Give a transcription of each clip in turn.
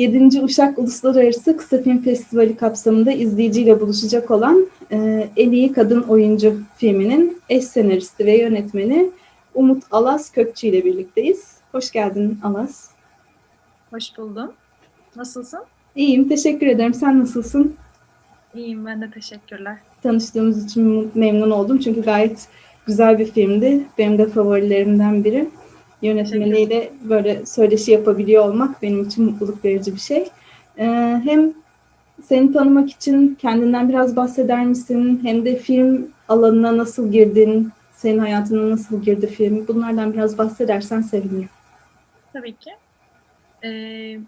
7. Uşak Uluslararası Kısa Film Festivali kapsamında izleyiciyle buluşacak olan e, En İyi Kadın Oyuncu filminin eş senaristi ve yönetmeni Umut Alas Kökçü ile birlikteyiz. Hoş geldin Alas. Hoş buldum. Nasılsın? İyiyim, teşekkür ederim. Sen nasılsın? İyiyim ben de teşekkürler. Tanıştığımız için memnun oldum çünkü gayet güzel bir filmdi. Benim de favorilerimden biri. Yönetmeniyle böyle söyleşi yapabiliyor olmak benim için mutluluk verici bir şey. Ee, hem seni tanımak için kendinden biraz bahseder misin? Hem de film alanına nasıl girdin? Senin hayatına nasıl girdi film? Bunlardan biraz bahsedersen sevinirim. Tabii ki. Ee,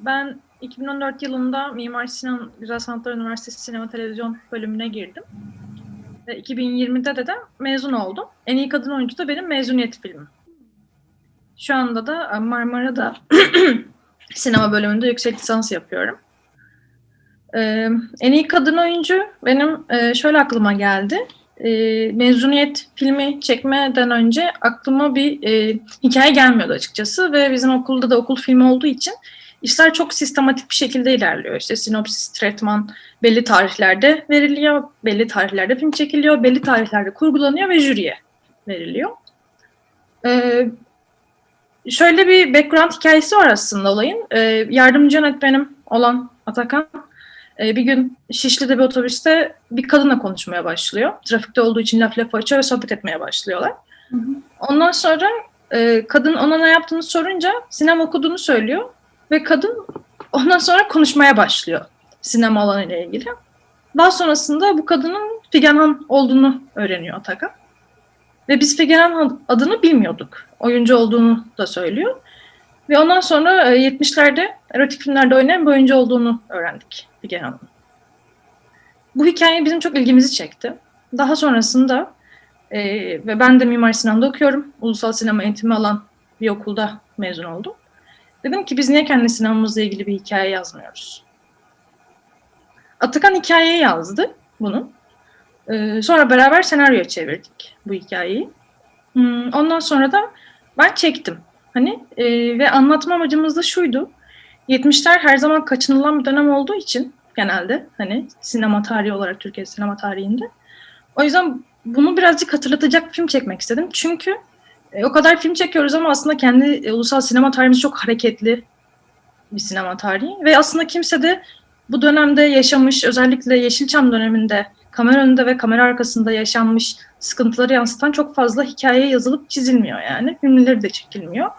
ben 2014 yılında Mimar Sinan Güzel Sanatlar Üniversitesi Sinema Televizyon bölümüne girdim. Ve 2020'de de, de mezun oldum. En iyi kadın oyuncu da benim mezuniyet filmim. Şu anda da Marmara'da sinema bölümünde yüksek lisans yapıyorum. Ee, en iyi kadın oyuncu benim e, şöyle aklıma geldi. E, mezuniyet filmi çekmeden önce aklıma bir e, hikaye gelmiyordu açıkçası ve bizim okulda da okul filmi olduğu için işler çok sistematik bir şekilde ilerliyor. İşte sinopsis, tretman belli tarihlerde veriliyor, belli tarihlerde film çekiliyor, belli tarihlerde kurgulanıyor ve jüriye veriliyor. Ee, şöyle bir background hikayesi var aslında olayın. Ee, yardımcı yönetmenim olan Atakan e, bir gün Şişli'de bir otobüste bir kadınla konuşmaya başlıyor. Trafikte olduğu için laf lafı açıyor ve sohbet etmeye başlıyorlar. Hı hı. Ondan sonra e, kadın ona ne yaptığını sorunca sinema okuduğunu söylüyor ve kadın ondan sonra konuşmaya başlıyor sinema alanıyla ilgili. Daha sonrasında bu kadının Figen olduğunu öğreniyor Atakan. Ve biz Figen adını bilmiyorduk. Oyuncu olduğunu da söylüyor. Ve ondan sonra e, 70'lerde erotik filmlerde oynayan bir oyuncu olduğunu öğrendik Figen. Bu hikaye bizim çok ilgimizi çekti. Daha sonrasında e, ve ben de Mimar Sinan'da okuyorum. Ulusal sinema eğitimi alan bir okulda mezun oldum. Dedim ki biz niye kendi sinemamızla ilgili bir hikaye yazmıyoruz? Atakan hikayeyi yazdı bunu. Ee, sonra beraber senaryo çevirdik bu hikayeyi. Hmm, ondan sonra da ben çektim. Hani e, ve anlatma amacımız da şuydu. 70'ler her zaman kaçınılan bir dönem olduğu için genelde hani sinema tarihi olarak Türkiye sinema tarihinde. O yüzden bunu birazcık hatırlatacak bir film çekmek istedim. Çünkü e, o kadar film çekiyoruz ama aslında kendi e, ulusal sinema tarihimiz çok hareketli bir sinema tarihi. Ve aslında kimse de bu dönemde yaşamış, özellikle Yeşilçam döneminde kamera önünde ve kamera arkasında yaşanmış sıkıntıları yansıtan çok fazla hikaye yazılıp çizilmiyor yani. Filmleri de çekilmiyor.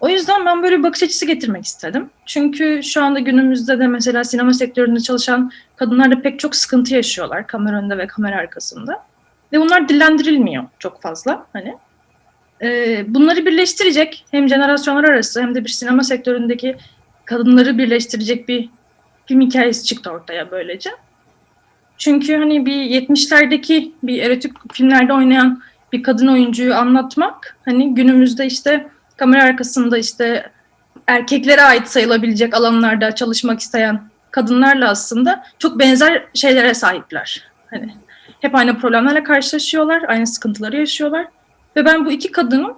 O yüzden ben böyle bir bakış açısı getirmek istedim. Çünkü şu anda günümüzde de mesela sinema sektöründe çalışan kadınlar da pek çok sıkıntı yaşıyorlar kamera önünde ve kamera arkasında. Ve bunlar dillendirilmiyor çok fazla hani. Ee, bunları birleştirecek hem jenerasyonlar arası hem de bir sinema sektöründeki kadınları birleştirecek bir film hikayesi çıktı ortaya böylece. Çünkü hani bir 70'lerdeki bir erotik filmlerde oynayan bir kadın oyuncuyu anlatmak hani günümüzde işte kamera arkasında işte erkeklere ait sayılabilecek alanlarda çalışmak isteyen kadınlarla aslında çok benzer şeylere sahipler. Hani hep aynı problemlerle karşılaşıyorlar, aynı sıkıntıları yaşıyorlar. Ve ben bu iki kadının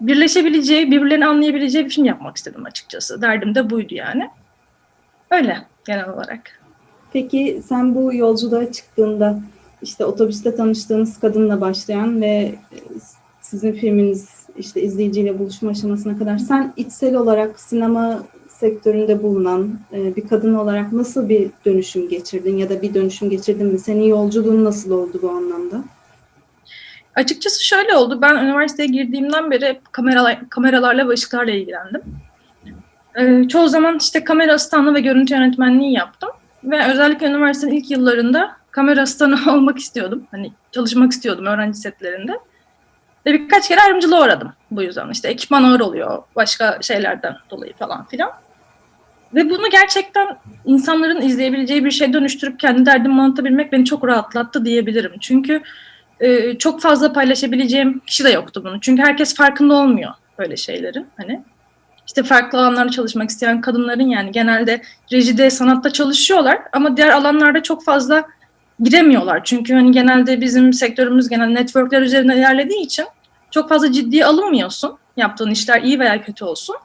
birleşebileceği, birbirlerini anlayabileceği bir film yapmak istedim açıkçası. Derdim de buydu yani. Öyle genel olarak. Peki sen bu yolculuğa çıktığında işte otobüste tanıştığınız kadınla başlayan ve e, sizin filminiz işte izleyiciyle buluşma aşamasına kadar sen içsel olarak sinema sektöründe bulunan e, bir kadın olarak nasıl bir dönüşüm geçirdin ya da bir dönüşüm geçirdin mi? Senin yolculuğun nasıl oldu bu anlamda? Açıkçası şöyle oldu. Ben üniversiteye girdiğimden beri kameralar, kameralarla ve ışıklarla ilgilendim. Ee, çoğu zaman işte kamera asistanlığı ve görüntü yönetmenliği yaptım. Ve özellikle üniversitenin ilk yıllarında kamera asistanı olmak istiyordum. Hani çalışmak istiyordum öğrenci setlerinde. Ve birkaç kere ayrımcılığa uğradım bu yüzden. İşte ekipman ağır oluyor, başka şeylerden dolayı falan filan. Ve bunu gerçekten insanların izleyebileceği bir şey dönüştürüp kendi derdimi anlatabilmek beni çok rahatlattı diyebilirim. Çünkü e, çok fazla paylaşabileceğim kişi de yoktu bunu. Çünkü herkes farkında olmuyor böyle şeylerin. Hani işte farklı alanlarda çalışmak isteyen kadınların yani genelde rejide, sanatta çalışıyorlar ama diğer alanlarda çok fazla giremiyorlar. Çünkü hani genelde bizim sektörümüz genel networkler üzerine ilerlediği için çok fazla ciddiye alınmıyorsun. Yaptığın işler iyi veya kötü olsun.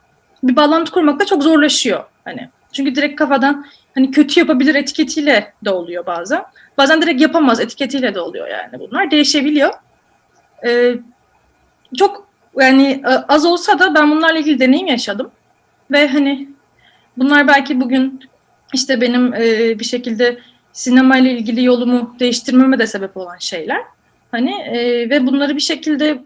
Bir bağlantı kurmak da çok zorlaşıyor. Hani çünkü direkt kafadan hani kötü yapabilir etiketiyle de oluyor bazen. Bazen direkt yapamaz etiketiyle de oluyor yani bunlar. Değişebiliyor. Ee, çok yani e, az olsa da ben bunlarla ilgili deneyim yaşadım. Ve hani bunlar belki bugün işte benim e, bir şekilde sinemayla ilgili yolumu değiştirmeme de sebep olan şeyler. Hani e, ve bunları bir şekilde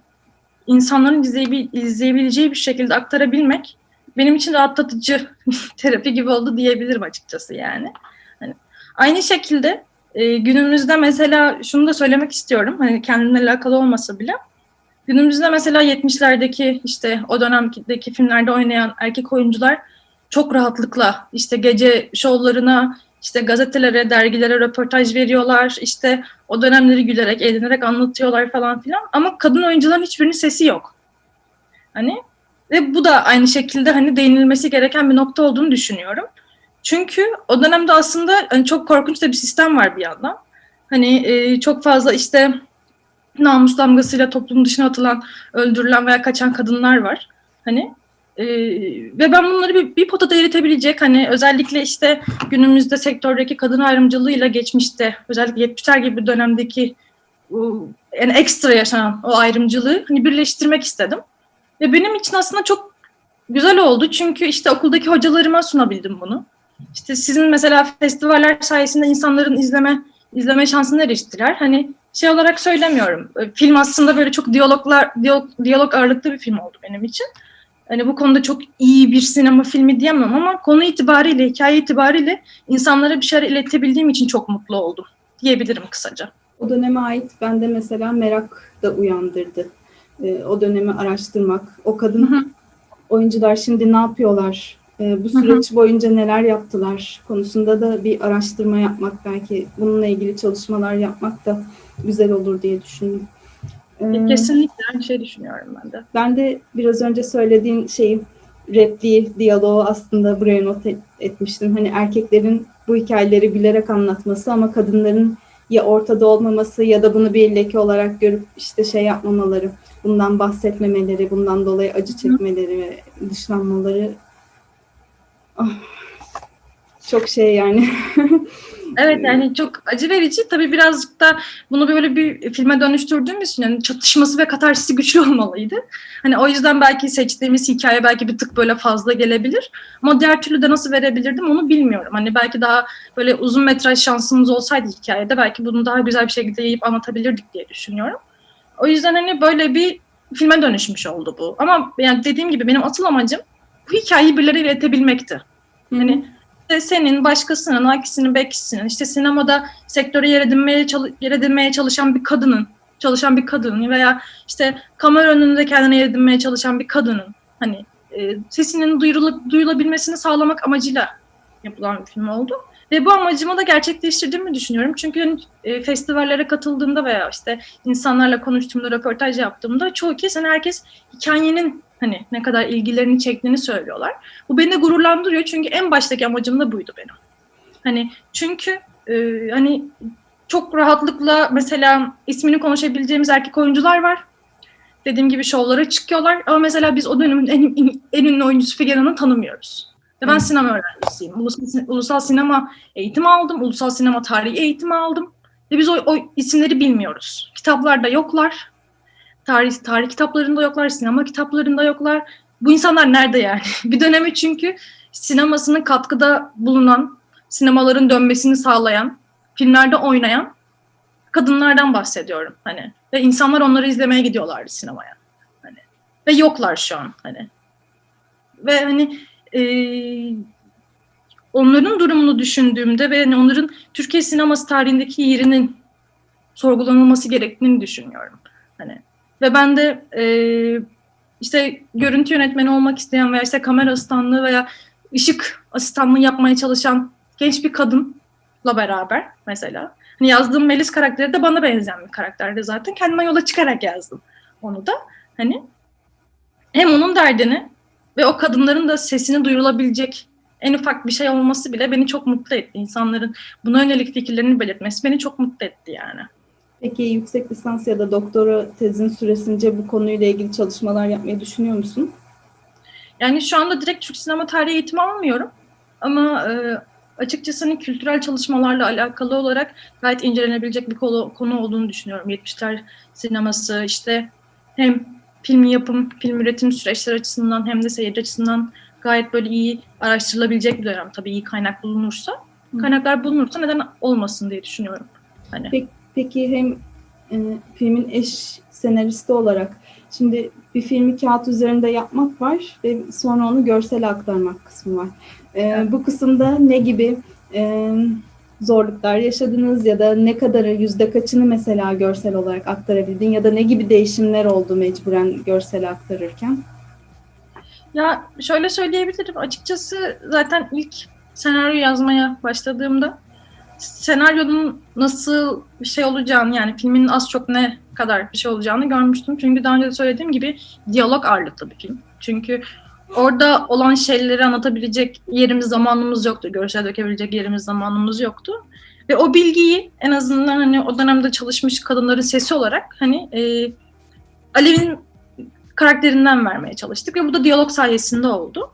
insanların izleyebil- izleyebileceği bir şekilde aktarabilmek benim için rahatlatıcı terapi gibi oldu diyebilirim açıkçası yani. Hani aynı şekilde e, günümüzde mesela şunu da söylemek istiyorum. Hani kendimle alakalı olmasa bile günümüzde mesela 70'lerdeki işte o dönemdeki filmlerde oynayan erkek oyuncular çok rahatlıkla işte gece şovlarına, işte gazetelere, dergilere röportaj veriyorlar. İşte o dönemleri gülerek, eğlenerek anlatıyorlar falan filan. Ama kadın oyuncuların hiçbirinin sesi yok. Hani ve bu da aynı şekilde hani değinilmesi gereken bir nokta olduğunu düşünüyorum. Çünkü o dönemde aslında hani çok korkunç da bir sistem var bir yandan. Hani e, çok fazla işte namus damgasıyla toplum dışına atılan, öldürülen veya kaçan kadınlar var. Hani ee, ve ben bunları bir, bir potada eritebilecek hani özellikle işte günümüzde sektördeki kadın ayrımcılığıyla geçmişte özellikle 70'ler gibi dönemdeki yani ekstra yaşanan o ayrımcılığı hani birleştirmek istedim. Ve benim için aslında çok güzel oldu çünkü işte okuldaki hocalarıma sunabildim bunu. İşte sizin mesela festivaller sayesinde insanların izleme izleme şansını eriştiler. Hani şey olarak söylemiyorum. Film aslında böyle çok diyaloglar diyalog, diyalog ağırlıklı bir film oldu benim için. Hani bu konuda çok iyi bir sinema filmi diyemem ama konu itibariyle, hikaye itibariyle insanlara bir şeyler iletebildiğim için çok mutlu oldum diyebilirim kısaca. O döneme ait bende mesela merak da uyandırdı. Ee, o dönemi araştırmak, o kadın Hı hı. oyuncular şimdi ne yapıyorlar, Ee, bu süreç boyunca neler yaptılar konusunda da bir araştırma yapmak belki bununla ilgili çalışmalar yapmak da güzel olur diye düşündüm. Ee, Kesinlikle aynı şey düşünüyorum ben de. Ben de biraz önce söylediğin şeyi repliği, diyaloğu aslında buraya not et- etmiştim. Hani erkeklerin bu hikayeleri bilerek anlatması ama kadınların ya ortada olmaması ya da bunu bir leke olarak görüp işte şey yapmamaları, bundan bahsetmemeleri, bundan dolayı acı çekmeleri ve dışlanmaları Ah, çok şey yani. Evet yani çok acı verici. Tabii birazcık da bunu böyle bir filme dönüştürdüğümüz için yani çatışması ve katarsisi güçlü olmalıydı. Hani o yüzden belki seçtiğimiz hikaye belki bir tık böyle fazla gelebilir. Ama diğer türlü de nasıl verebilirdim onu bilmiyorum. Hani belki daha böyle uzun metraj şansımız olsaydı hikayede belki bunu daha güzel bir şekilde yayıp anlatabilirdik diye düşünüyorum. O yüzden hani böyle bir filme dönüşmüş oldu bu. Ama yani dediğim gibi benim asıl amacım bu hikayeyi birileriyle iletebilmekti. Hani işte senin, başkasının, akisinin, bekisinin, işte sinemada sektöre yer edinmeye, yer edinmeye çalışan bir kadının, çalışan bir kadının veya işte kamera önünde kendine yer edinmeye çalışan bir kadının hani e, sesinin duyurula- duyulabilmesini sağlamak amacıyla yapılan bir film oldu. Ve bu amacımı da gerçekleştirdiğimi düşünüyorum. Çünkü e, festivallere katıldığımda veya işte insanlarla konuştuğumda, röportaj yaptığımda çoğu kez hani herkes hikayenin hani ne kadar ilgilerini çektiğini söylüyorlar. Bu beni de gururlandırıyor çünkü en baştaki amacım da buydu benim. Hani çünkü e, hani çok rahatlıkla mesela ismini konuşabileceğimiz erkek oyuncular var. Dediğim gibi şovlara çıkıyorlar ama mesela biz o dönemin en, en ünlü oyuncusu Figena'nı tanımıyoruz. Ve ben sinema öğrencisiyim. Ulusal, ulusal sinema eğitimi aldım. Ulusal sinema tarihi eğitimi aldım. Ve biz o, o isimleri bilmiyoruz. Kitaplarda yoklar. Tarih, tarih kitaplarında yoklar, sinema kitaplarında yoklar. Bu insanlar nerede yani? Bir dönemi çünkü sinemasının katkıda bulunan, sinemaların dönmesini sağlayan, filmlerde oynayan kadınlardan bahsediyorum hani. Ve insanlar onları izlemeye gidiyorlardı sinemaya. Hani. Ve yoklar şu an hani. Ve hani eee, onların durumunu düşündüğümde ve hani onların Türkiye sineması tarihindeki yerinin sorgulanılması gerektiğini düşünüyorum. Hani ve ben de eee, işte görüntü yönetmeni olmak isteyen veya işte kamera asistanlığı veya ışık asistanlığı yapmaya çalışan genç bir kadınla beraber mesela. Hani yazdığım Melis karakteri de bana benzeyen bir karakterdi zaten. Kendime yola çıkarak yazdım onu da. Hani hem onun derdini ve o kadınların da sesini duyurulabilecek en ufak bir şey olması bile beni çok mutlu etti. İnsanların buna yönelik fikirlerini belirtmesi beni çok mutlu etti yani. Peki yüksek lisans ya da doktora tezin süresince bu konuyla ilgili çalışmalar yapmayı düşünüyor musun? Yani şu anda direkt Türk sinema tarihi eğitimi almıyorum. Ama e, açıkçası hani kültürel çalışmalarla alakalı olarak gayet incelenebilecek bir konu, konu olduğunu düşünüyorum. 70'ler sineması işte hem film yapım, film üretim süreçleri açısından hem de seyirci açısından gayet böyle iyi araştırılabilecek bir dönem. Tabii iyi kaynak bulunursa. Hı. Kaynaklar bulunursa neden olmasın diye düşünüyorum. Hani. Peki, Peki hem e, filmin eş senaristi olarak şimdi bir filmi kağıt üzerinde yapmak var ve sonra onu görsele aktarmak kısmı var. E, Evet. Bu kısımda ne gibi e, zorluklar yaşadınız ya da ne kadarı yüzde kaçını mesela görsel olarak aktarabildin ya da ne gibi değişimler oldu mecburen görsele aktarırken? Ya şöyle söyleyebilirim. Açıkçası zaten ilk senaryo yazmaya başladığımda senaryonun nasıl bir şey olacağını yani filmin az çok ne kadar bir şey olacağını görmüştüm. Çünkü daha önce de söylediğim gibi diyalog ağırlıklı bir film. Çünkü orada olan şeyleri anlatabilecek yerimiz zamanımız yoktu. Görsel dökebilecek yerimiz zamanımız yoktu. Ve o bilgiyi en azından hani o dönemde çalışmış kadınların sesi olarak hani e, Alev'in karakterinden vermeye çalıştık ve bu da diyalog sayesinde oldu.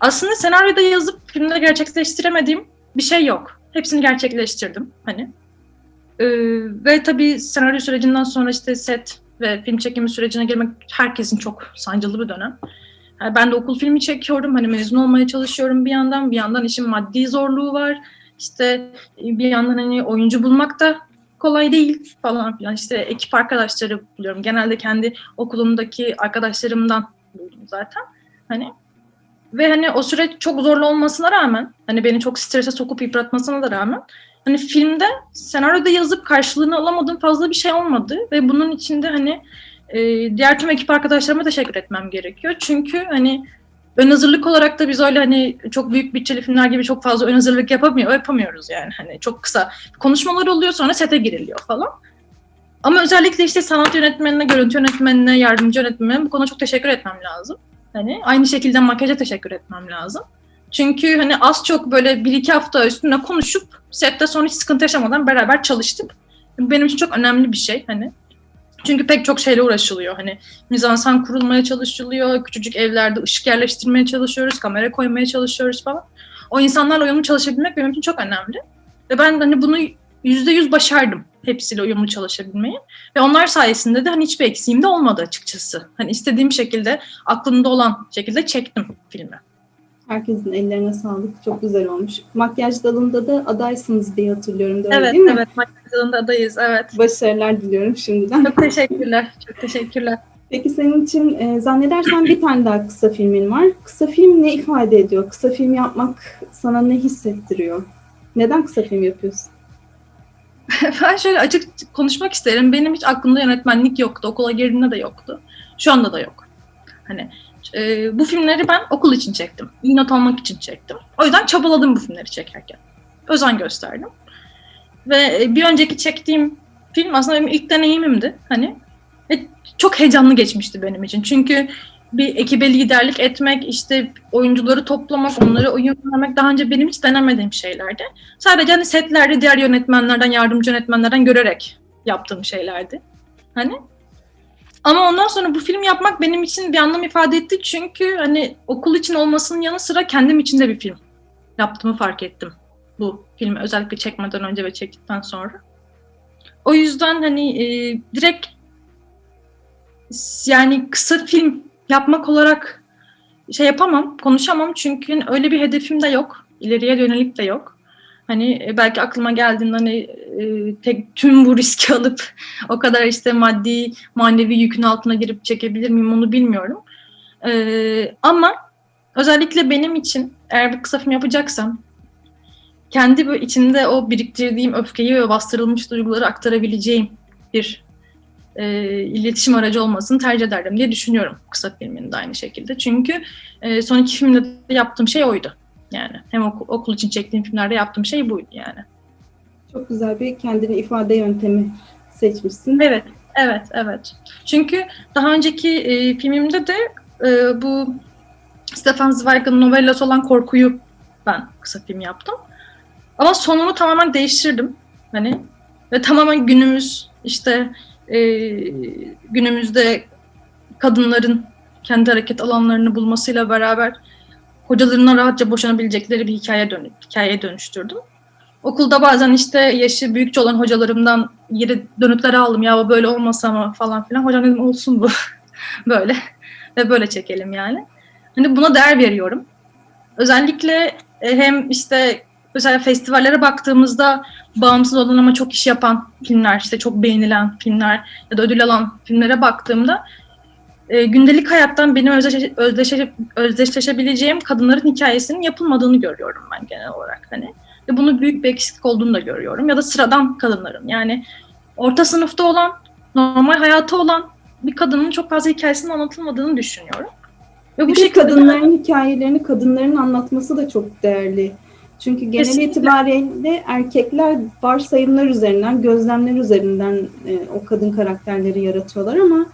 Aslında senaryoda yazıp filmde gerçekleştiremediğim bir şey yok. Hepsini gerçekleştirdim hani. Ee, ve tabii senaryo sürecinden sonra işte set ve film çekimi sürecine girmek herkesin çok sancılı bir dönem. Ben de okul filmi çekiyorum. Hani mezun olmaya çalışıyorum bir yandan. Bir yandan işin maddi zorluğu var. İşte bir yandan hani oyuncu bulmak da kolay değil falan filan. İşte ekip arkadaşları buluyorum. Genelde kendi okulumdaki arkadaşlarımdan buldum zaten. Hani ve hani o süreç çok zorlu olmasına rağmen hani beni çok strese sokup yıpratmasına da rağmen hani filmde senaryoda yazıp karşılığını alamadığım fazla bir şey olmadı ve bunun içinde hani e, diğer tüm ekip arkadaşlarıma teşekkür etmem gerekiyor. Çünkü hani ön hazırlık olarak da biz öyle hani çok büyük bütçeli filmler gibi çok fazla ön hazırlık yapamıyor, yapamıyoruz yani. Hani çok kısa konuşmalar oluyor sonra sete giriliyor falan. Ama özellikle işte sanat yönetmenine, görüntü yönetmenine, yardımcı yönetmenine bu konuda çok teşekkür etmem lazım. Hani aynı şekilde makyaja teşekkür etmem lazım. Çünkü hani az çok böyle bir iki hafta üstüne konuşup sette sonra hiç sıkıntı yaşamadan beraber çalıştık. Benim için çok önemli bir şey hani. Çünkü pek çok şeyle uğraşılıyor. Hani mizansen kurulmaya çalışılıyor, küçücük evlerde ışık yerleştirmeye çalışıyoruz, kamera koymaya çalışıyoruz falan. O insanlarla uyumlu çalışabilmek benim için çok önemli. Ve ben hani bunu yüzde yüz başardım hepsiyle uyumlu çalışabilmeyi. Ve onlar sayesinde de hani hiçbir eksiğim de olmadı açıkçası. Hani istediğim şekilde, aklımda olan şekilde çektim filmi. Herkesin ellerine sağlık. Çok güzel olmuş. Makyaj dalında da adaysınız diye hatırlıyorum. Öyle Evet, değil mi? evet. Makyaj dalında adayız, evet. Başarılar diliyorum şimdiden. Çok teşekkürler, çok teşekkürler. Peki senin için e, zannedersen bir tane daha kısa filmin var. Kısa film ne ifade ediyor? Kısa film yapmak sana ne hissettiriyor? Neden kısa film yapıyorsun? ben şöyle açık konuşmak isterim. Benim hiç aklımda yönetmenlik yoktu. Okula girdiğimde de yoktu. Şu anda da yok. Hani e, bu filmleri ben okul için çektim. İyi not almak için çektim. O yüzden çabaladım bu filmleri çekerken. Özen gösterdim. Ve e, bir önceki çektiğim film aslında benim ilk deneyimimdi. Hani ve çok heyecanlı geçmişti benim için. Çünkü bir ekibe liderlik etmek, işte oyuncuları toplamak, onları oyun vermek daha önce benim hiç denemediğim şeylerdi. Sadece hani setlerde diğer yönetmenlerden, yardımcı yönetmenlerden görerek yaptığım şeylerdi. Hani ama ondan sonra bu film yapmak benim için bir anlam ifade etti. Çünkü hani okul için olmasının yanı sıra kendim için de bir film yaptığımı fark ettim. Bu filmi özellikle çekmeden önce ve çektikten sonra. O yüzden hani e, direkt yani kısa film yapmak olarak şey yapamam, konuşamam çünkü öyle bir hedefim de yok. İleriye yönelik de yok. Hani e, belki aklıma geldiğinde hani e, tek tüm bu riski alıp o kadar işte maddi manevi yükün altına girip çekebilir miyim onu bilmiyorum. E, ama özellikle benim için eğer bir kısa film yapacaksam kendi böyle içinde o biriktirdiğim öfkeyi ve bastırılmış duyguları aktarabileceğim bir e, iletişim aracı olmasını tercih ederdim diye düşünüyorum kısa filmin de aynı şekilde. Çünkü e, son iki filmde de yaptığım şey oydu. Yani hem okul, okul için çektiğim filmlerde yaptığım şey buydu yani. Çok güzel bir kendini ifade yöntemi seçmişsin. Evet, evet, evet. Çünkü daha önceki e, filmimde de e, bu Stefan Zweig'ın novellası olan Korku'yu ben kısa film yaptım. Ama sonunu tamamen değiştirdim. Hani ve tamamen günümüz işte e, günümüzde kadınların kendi hareket alanlarını bulmasıyla beraber hocalarına rahatça boşanabilecekleri bir hikaye dön hikayeye dönüştürdüm. Okulda bazen işte yaşı büyükçe olan hocalarımdan geri dönütler aldım. Ya böyle olmasa mı falan filan. Hocam dedim olsun bu. böyle. Ve böyle çekelim yani. Hani buna değer veriyorum. Özellikle e, hem işte mesela festivallere baktığımızda bağımsız olan ama çok iş yapan filmler, işte çok beğenilen filmler ya da ödül alan filmlere baktığımda e, gündelik hayattan benim özdeşe, özdeşe, özdeşleşebileceğim kadınların hikayesinin yapılmadığını görüyorum ben genel olarak hani. Ve bunu büyük bir eksiklik olduğunu da görüyorum. Ya da sıradan kadınların yani orta sınıfta olan, normal hayatı olan bir kadının çok fazla hikayesinin anlatılmadığını düşünüyorum. Ve Bir de kadınların hikayelerini kadınların anlatması da çok değerli. Çünkü genel Kesinlikle. itibariyle erkekler varsayımlar üzerinden, gözlemler üzerinden e, o kadın karakterleri yaratıyorlar ama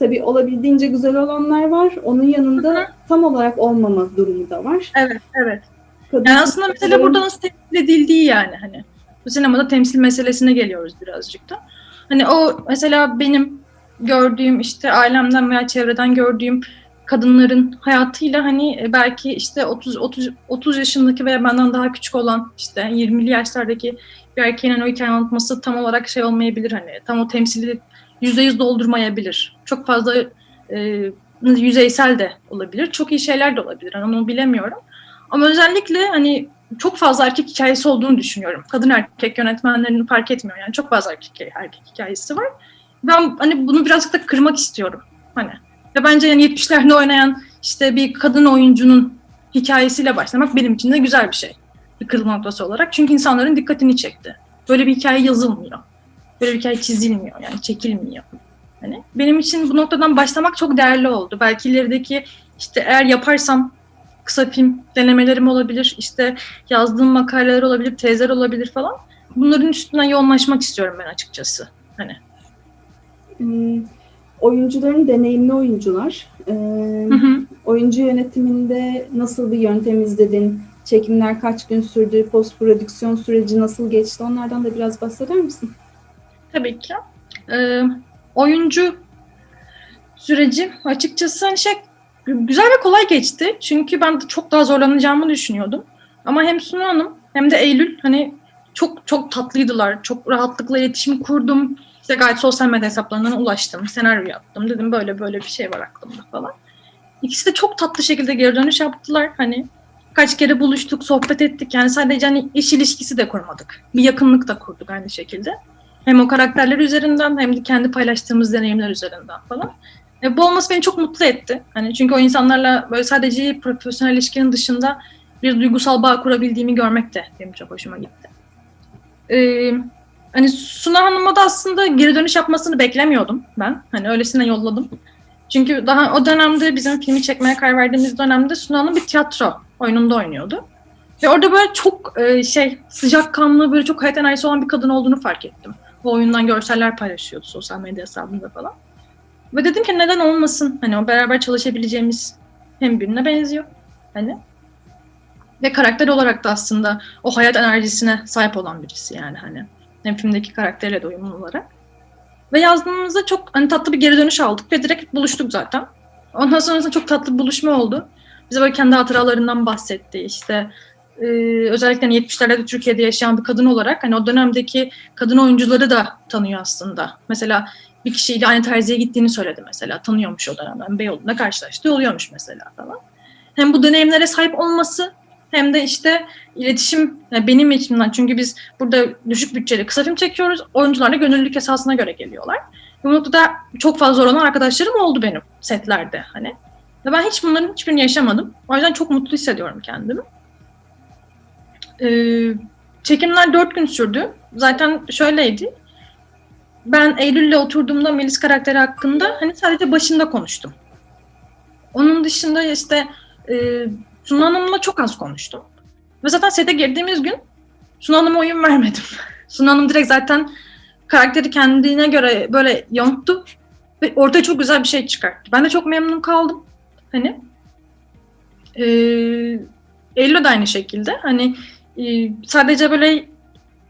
tabii olabildiğince güzel olanlar var. Onun yanında Hı hı. tam olarak olmama durumu da var. Evet, evet. Kadın Yani aslında mesela karakterlerin- burada nasıl temsil edildiği yani hani. Bu sinemada temsil meselesine geliyoruz birazcık da. Hani o mesela benim gördüğüm işte ailemden veya çevreden gördüğüm kadınların hayatıyla hani e, belki işte 30 30 30 yaşındaki veya benden daha küçük olan işte 20'li yaşlardaki bir erkeğin hani o hikaye anlatması tam olarak şey olmayabilir hani tam o temsili %100 doldurmayabilir. Çok fazla e, yüzeysel de olabilir. Çok iyi şeyler de olabilir. Hani onu bilemiyorum. Ama özellikle hani çok fazla erkek hikayesi olduğunu düşünüyorum. Kadın erkek yönetmenlerinin fark etmiyor. Yani çok fazla erkek, erkek hikayesi var. Ben hani bunu birazcık da kırmak istiyorum. Hani ve bence yani 70'lerde oynayan işte bir kadın oyuncunun hikayesiyle başlamak benim için de güzel bir şey. Bir kırılma noktası olarak. Çünkü insanların dikkatini çekti. Böyle bir hikaye yazılmıyor. Böyle bir hikaye çizilmiyor yani çekilmiyor. Hani benim için bu noktadan başlamak çok değerli oldu. Belki ilerideki işte eğer yaparsam kısa film denemelerim olabilir, işte yazdığım makaleler olabilir, tezler olabilir falan. Bunların üstünden yoğunlaşmak istiyorum ben açıkçası. Hani Hmm, oyuncuların deneyimli oyuncular. Ee, hı hı. oyuncu yönetiminde nasıl bir yöntem izledin? Çekimler kaç gün sürdü? Post prodüksiyon süreci nasıl geçti? Onlardan da biraz bahseder misin? Tabii ki. Ee, oyuncu süreci açıkçası hani şey güzel ve kolay geçti. Çünkü ben de çok daha zorlanacağımı düşünüyordum. Ama hem Sunu Hanım hem de Eylül hani çok çok tatlıydılar. Çok rahatlıkla iletişim kurdum. İşte gayet sosyal medya hesaplarından ulaştım. Senaryo yaptım. Dedim böyle böyle bir şey var aklımda falan. İkisi de çok tatlı şekilde geri dönüş yaptılar. Hani kaç kere buluştuk, sohbet ettik. Yani sadece hani iş ilişkisi de kurmadık. Bir yakınlık da kurduk aynı şekilde. Hem o karakterler üzerinden hem de kendi paylaştığımız deneyimler üzerinden falan. E, bu olması beni çok mutlu etti. Hani çünkü o insanlarla böyle sadece profesyonel ilişkinin dışında bir duygusal bağ kurabildiğimi görmek de benim çok hoşuma gitti. Ee, hani Suna Hanım'a da aslında geri dönüş yapmasını beklemiyordum ben. Hani öylesine yolladım. Çünkü daha o dönemde bizim filmi çekmeye karar verdiğimiz dönemde Suna Hanım bir tiyatro oyununda oynuyordu. Ve orada böyle çok e, şey sıcakkanlı böyle çok hayat enerjisi olan bir kadın olduğunu fark ettim. O oyundan görseller paylaşıyordu sosyal medya hesabında falan. Ve dedim ki neden olmasın? Hani o beraber çalışabileceğimiz hem birine benziyor. Hani ve karakter olarak da aslında o hayat enerjisine sahip olan birisi yani hani. Hem filmdeki karakterle de uyumlu olarak. Ve yazdığımızda çok hani tatlı bir geri dönüş aldık ve direkt buluştuk zaten. Ondan sonrasında çok tatlı bir buluşma oldu. Bize böyle kendi hatıralarından bahsetti. İşte e, özellikle hani 70'lerde de Türkiye'de yaşayan bir kadın olarak hani o dönemdeki kadın oyuncuları da tanıyor aslında. Mesela bir kişiyle aynı terziye gittiğini söyledi mesela. Tanıyormuş o dönemden. Beyoğlu'nda karşılaştığı oluyormuş mesela falan. Hem bu deneyimlere sahip olması hem de işte iletişim yani benim içimden çünkü biz burada düşük bütçeli kısa film çekiyoruz. Oyuncular da gönüllülük esasına göre geliyorlar. Bu noktada çok fazla zor olan arkadaşlarım oldu benim setlerde hani. Ve ben hiç bunların hiçbirini yaşamadım. O yüzden çok mutlu hissediyorum kendimi. Ee, çekimler dört gün sürdü. Zaten şöyleydi. Ben Eylül'le oturduğumda Melis karakteri hakkında hani sadece başında konuştum. Onun dışında işte e, Sunu Hanım'la çok az konuştum. Ve zaten sete girdiğimiz gün Sunu Hanım'a oyun vermedim. Sunu Hanım direkt zaten karakteri kendine göre böyle yonttu ve ortaya çok güzel bir şey çıkarttı. Ben de çok memnun kaldım. Hani e, Eylül de aynı şekilde. Hani sadece böyle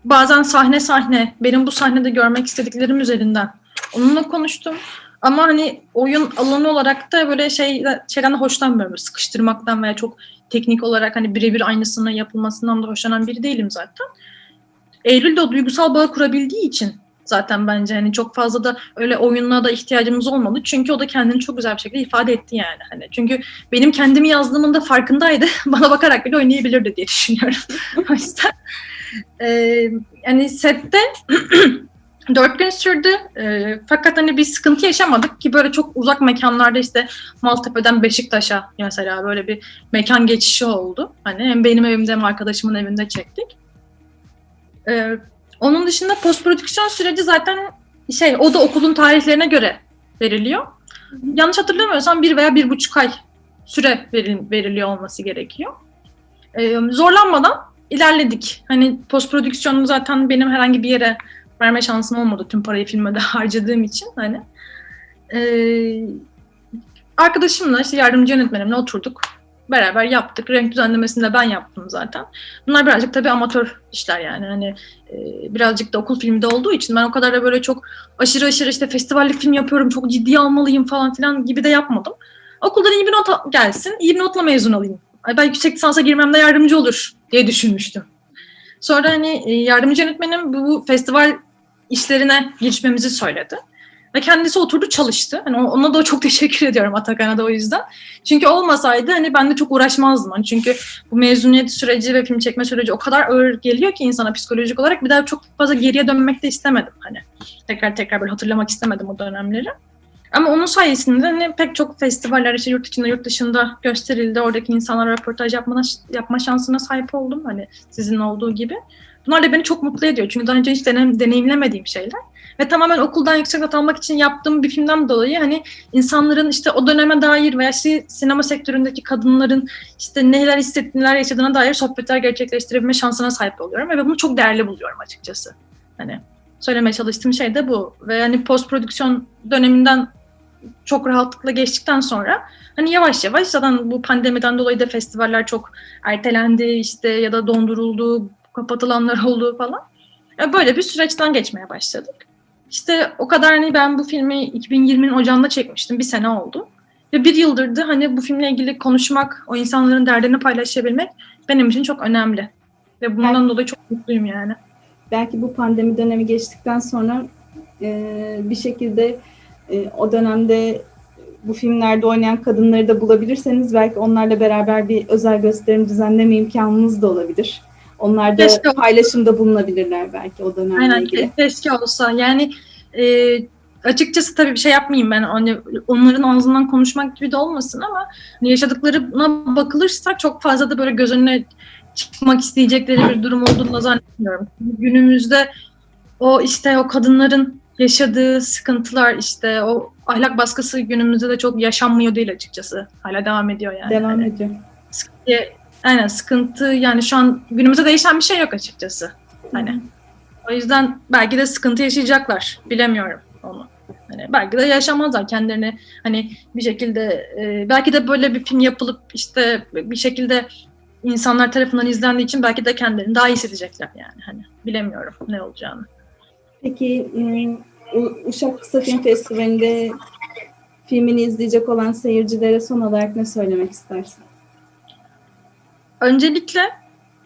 bazen sahne sahne benim bu sahnede görmek istediklerim üzerinden onunla konuştum. Ama hani oyun alanı olarak da böyle şey şeyden de hoşlanmıyorum. Sıkıştırmaktan veya çok teknik olarak hani birebir aynısının yapılmasından da hoşlanan biri değilim zaten. Eylül de o duygusal bağı kurabildiği için zaten bence hani çok fazla da öyle oyununa da ihtiyacımız olmadı. Çünkü o da kendini çok güzel bir şekilde ifade etti yani. Hani çünkü benim kendimi yazdığımın da farkındaydı. Bana bakarak bile oynayabilirdi diye düşünüyorum. o yüzden e, yani sette dört gün sürdü. E, fakat hani bir sıkıntı yaşamadık ki böyle çok uzak mekanlarda işte Maltepe'den Beşiktaş'a mesela böyle bir mekan geçişi oldu. Hani hem benim evimde hem arkadaşımın evinde çektik. E, onun dışında post prodüksiyon süreci zaten şey o da okulun tarihlerine göre veriliyor. Yanlış hatırlamıyorsam bir veya bir buçuk ay süre veril- veriliyor olması gerekiyor. Ee, zorlanmadan ilerledik. Hani post prodüksiyonu zaten benim herhangi bir yere verme şansım olmadı tüm parayı filme de harcadığım için hani. Ee, arkadaşımla işte yardımcı yönetmenimle oturduk. Beraber yaptık. Renk düzenlemesini de ben yaptım zaten. Bunlar birazcık tabii amatör işler yani. Hani e, birazcık da okul filmi de olduğu için ben o kadar da böyle çok aşırı aşırı işte festivallik film yapıyorum, çok ciddiye almalıyım falan filan gibi de yapmadım. Okuldan iyi bir not gelsin, iyi bir notla mezun olayım. Ay belki yüksek lisansa girmemde yardımcı olur diye düşünmüştüm. Sonra hani e, yardımcı yönetmenim bu festival işlerine girişmemizi söyledi. Ve kendisi oturdu çalıştı. Hani ona da çok teşekkür ediyorum Atakan'a da o yüzden. Çünkü olmasaydı hani ben de çok uğraşmazdım. Hani çünkü bu mezuniyet süreci ve film çekme süreci o kadar ağır geliyor ki insana psikolojik olarak bir daha çok fazla geriye dönmek de istemedim. Hani tekrar tekrar böyle hatırlamak istemedim o dönemleri. Ama onun sayesinde hani pek çok festivaller işte yurt içinde yurt dışında gösterildi. Oradaki insanlara röportaj yapma, yapma şansına sahip oldum. Hani sizin olduğu gibi. Bunlar da beni çok mutlu ediyor. Çünkü daha önce hiç deneyim, deneyimlemediğim şeyler. Ve tamamen okuldan yüksek not almak için yaptığım bir filmden dolayı hani insanların işte o döneme dair veya işte sinema sektöründeki kadınların işte neler hissettiğini, neler yaşadığına dair sohbetler gerçekleştirebilme şansına sahip oluyorum. Ve bunu çok değerli buluyorum açıkçası. Hani söylemeye çalıştığım şey de bu. Ve hani post prodüksiyon döneminden çok rahatlıkla geçtikten sonra hani yavaş yavaş zaten bu pandemiden dolayı da festivaller çok ertelendi işte ya da donduruldu, kapatılanlar oldu falan. Böyle bir süreçten geçmeye başladık. İşte o kadar hani ben bu filmi 2020'nin Ocağı'nda çekmiştim. Bir sene oldu. Ve bir yıldır da hani bu filmle ilgili konuşmak, o insanların derdini paylaşabilmek benim için çok önemli. Ve bundan Evet. dolayı çok mutluyum yani. belki bu pandemi dönemi geçtikten sonra e, bir şekilde e, o dönemde bu filmlerde oynayan kadınları da bulabilirseniz belki onlarla beraber bir özel gösterim düzenleme imkanınız da olabilir. Onlar da Keşke. paylaşımda bulunabilirler belki o dönemle Aynen ilgili. ke- keşke olsa. Yani e, açıkçası tabii bir şey yapmayayım ben hani onların ağzından konuşmak gibi de olmasın ama hani yaşadıklarına bakılırsa çok fazla da böyle göz önüne çıkmak isteyecekleri bir durum olduğunu da zannetmiyorum. Günümüzde o işte o kadınların yaşadığı sıkıntılar işte o ahlak baskısı günümüzde de çok yaşanmıyor değil açıkçası. Hala devam ediyor yani. Devam Hani ediyor. sıkıntı, aynen sıkıntı yani şu an günümüzde değişen bir şey yok açıkçası. Hani o yüzden belki de sıkıntı yaşayacaklar. Bilemiyorum onu. Hani belki de yaşamazlar kendilerini hani bir şekilde e, belki de böyle bir film yapılıp işte bir şekilde insanlar tarafından izlendiği için belki de kendilerini daha iyi hissedecekler yani hani bilemiyorum ne olacağını. Peki U- Uşak Kısa Film Festivali'nde filmini izleyecek olan seyircilere son olarak ne söylemek istersin? Öncelikle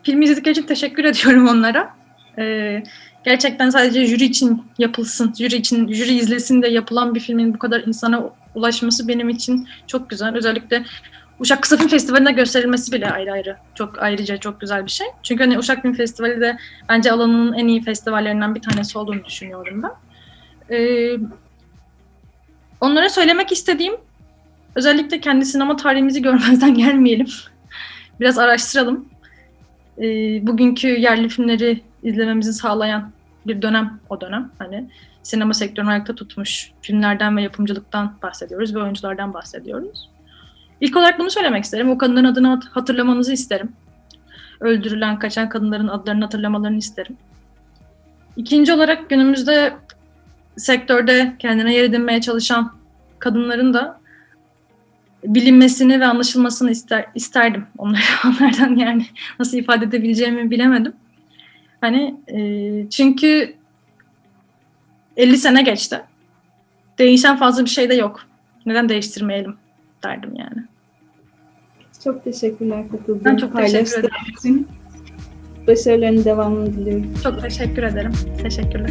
filmi izledikleri için teşekkür ediyorum onlara. Ee, gerçekten sadece jüri için yapılsın, jüri için jüri izlesin de yapılan bir filmin bu kadar insana ulaşması benim için çok güzel. Özellikle Uşak Kısa Film Festivali'nde gösterilmesi bile ayrı ayrı çok ayrıca çok güzel bir şey. Çünkü hani Uşak Film Festivali de bence alanının en iyi festivallerinden bir tanesi olduğunu düşünüyorum ben. Ee, onlara söylemek istediğim özellikle kendi sinema tarihimizi görmezden gelmeyelim. Biraz araştıralım. Ee, bugünkü yerli filmleri izlememizi sağlayan bir dönem o dönem. Hani sinema sektörünü ayakta tutmuş filmlerden ve yapımcılıktan bahsediyoruz ve oyunculardan bahsediyoruz. İlk olarak bunu söylemek isterim. O kadınların adını hat- hatırlamanızı isterim. Öldürülen, kaçan kadınların adlarını hatırlamalarını isterim. İkinci olarak günümüzde sektörde kendine yer edinmeye çalışan kadınların da bilinmesini ve anlaşılmasını ister, isterdim onlara, onlardan yani nasıl ifade edebileceğimi bilemedim. Hani e, çünkü 50 sene geçti. Değişen fazla bir şey de yok. Neden değiştirmeyelim derdim yani. Çok teşekkürler katıldığın Ben çok teşekkür paylaştığın için. Başarılarının devamını diliyorum. Çok teşekkür ederim. Teşekkürler.